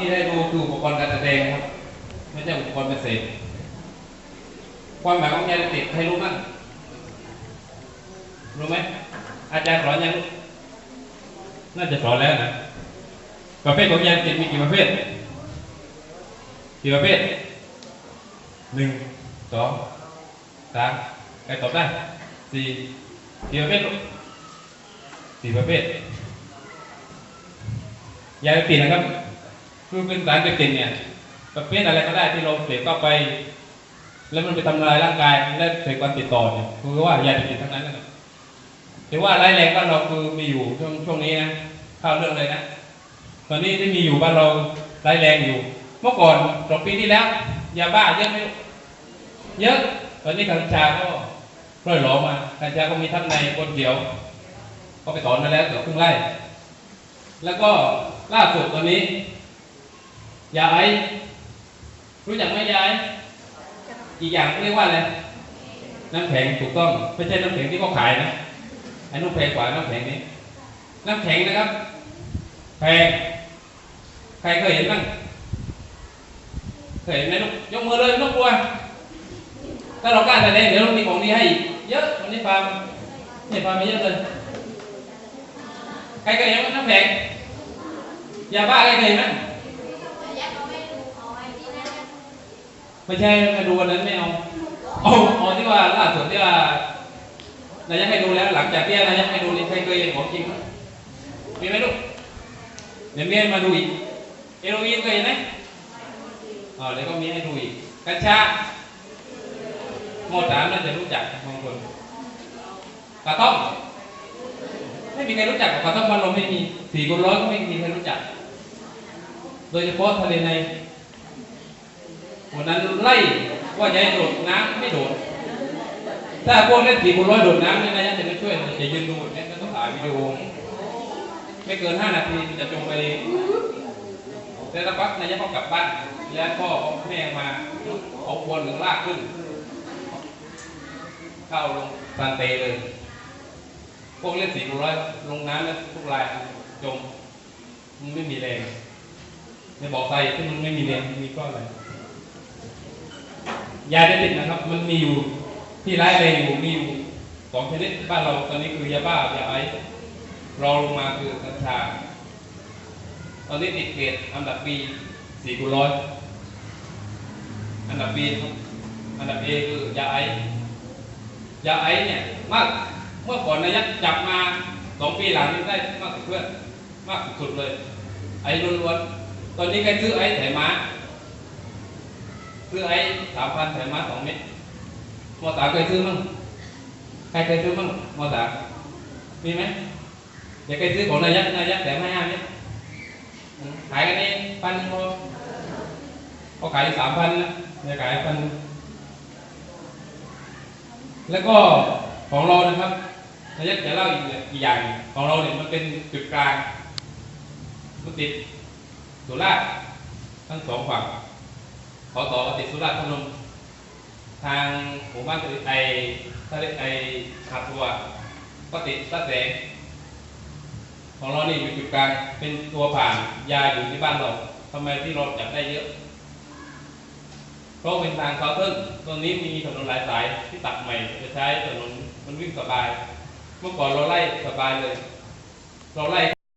ที่ได้ดูคืออุปกรณ์การแสดงครับ ไม่ใช่อุปกรณ์เป็นเศษความหมายของยาเสพติดให้รู้มั้งรู้ไหมอาจารย์สอนยังน่าจะสอนแล้วนะประเภทของยาเสพติดมีกี่ประเภทกี่ประเภทหนึ่งสองสามใครตอบได้สี่กี่ประเภทสี่ประเภทยาเสพติดนะครับ คือเป็นสารเสพติดเนี่ยประเภทอะไรก็ได้ที่เราเสพเข้าไป แล้วมันไปทำลายร่างกายและเกิดการติดต่อเนี่ยคือว่ายาเสพติดทั้งนั้นนะครับถือว่าร้ายแรงบ้านเราคือมีอยู่ช่วงช่วงนี้นะข้าวเรื่องเลยนะตอนนี้ที่มีอยู่บ้านเราร้ายแรงอยู่ เมื่อก่อนสองปีที่แล้วยาบ้าเยอะไหมเยอะ ตอนนี้กัญชาก็ร่อยหลอมากัญชาก็มีทั้งในบนเดียว ก็ไปถอนมาแล้วเกือบครึ่งไร่แล้วก็ล่าสุดตอนนี้ ยาไอรู้จักไหมยาไอซ์อีกอย่างเรียกว่าอะไรน้ำแข็งถูกต้องไม่ใช่น้ำแข็งที่เขาขายนะไอ้นุ่มแพงกว่าน้ำแข็งนี้น้ำแข็งนะครับแพงใครเคยเห็นบ้างเคยเห็นไหมลูกยกมือเลยไม่ต้องกลัวถ้าเรากล้าแสดงเดี๋ยวเรามีของดีให้อีกเยอะวันนี้ฟาร์มเนี่ยฟาร์มมาเยอะเลยใครเคยเห็นน้ำแข็งยาบ้าใครเคยเห็นไหม ไม่ใช่มาดูวันนั้นไม่เอาเอาเอาที่ว่าล่าสุดที่ว่านายกให้ดูแล้ว หลังจากที่นายกให้ดูนี่ใครเคยเห็นของจริงมมีไหมลูกเดี๋ยวมีให้มาดูอีกเอโรอีนเคยเห็นไหมอ๋อเดี๋ยวก็มีให้ดูอีกกัญชาโมดสามน่าจะรู้จักบางคนกระท่อมไม่มีใครรู้จักกับกระท่อมพันลมไม่มีสี่คนร้อยก็ไม่มีใครรู้จัก โดยเฉพาะทะเลใน วันนั้นไล่ว่าจะให้โดดน้ำไม่โดด ถ้าพวกเล่นสี่คนร้อยโดดน้ำเนี่ยนะจะไม่ช่วยจะยืนดูเนี่ยก็ต้องถ่ายวิดีโอไม่เกินห้านาทีมันจะจมไปเองแต่ละพักนายก็กลับบ้าน แล้วพ่อแม่มาเอาควนหนึ่งลากขึ้น เข้าลงซันเตเลย พวกเล่นสี่คูณร้อยลงน้ำแล้วทุกรายจมมันไม่มีแรงในบอกใส่ที่มันไม่มีแรงมีก้อนอะไร ยาเสพติดนะครับ มันมีอยู่ที่ร้ายแรงอยู่มีอยู่สองชนิดบ้านเราตอนนี้คือยาบ้ายาไอซ์รองลงมาคือกัญชา ตอนนี้ติดเกรดอันดับบีสี่คูณร้อยอันดับบีครับอันดับเอคือยาไอซ์ยาไอซ์เนี่ยมากเมื่อก่อนนายกจับมาสองปีหลังนี้ได้มากกว่าเพื่อนมากสุดเลย ไอ้ล้วนๆตอนนี้ใครซื้อไอ้ไถมา ซื้อไอ้สามพันไถม้าสองเม็ดมอสาเคยซื้อมั้งใครเคยซื้อมั้งมอสามีไหมเดี๋ยวเคยซื้อของนายกนายกแถมให้ห้าเม็ดขายกันเองพันหนึ่งพอขายสามพันนะเนี่ยขายพันแล้วก็ของเรานะครับนายกจะเล่าอีกอีกอย่างหนึ่งของเราเนี่ยมันเป็นจุดกลางมันติดสุราษฎร์ทั้งสองฝั่ง ขอต่อติดสุราษฎร์พนมทางหมู่บ้านตัวไอทะเลไอหาดทัวก็ติดตะแสงของเรานี่อยู่จุดกลางเป็นตัวผ่านยาอยู่ที่บ้านเราทำไมที่เราจับได้เยอะ เพราะเป็นทางเขาเทิร์ตรงนี้มีถนนหลายสายที่ตัดใหม่จะใช้ถนนมันวิ่งสบาย เมื่อก่อนเราไล่สบายเลย เราไล่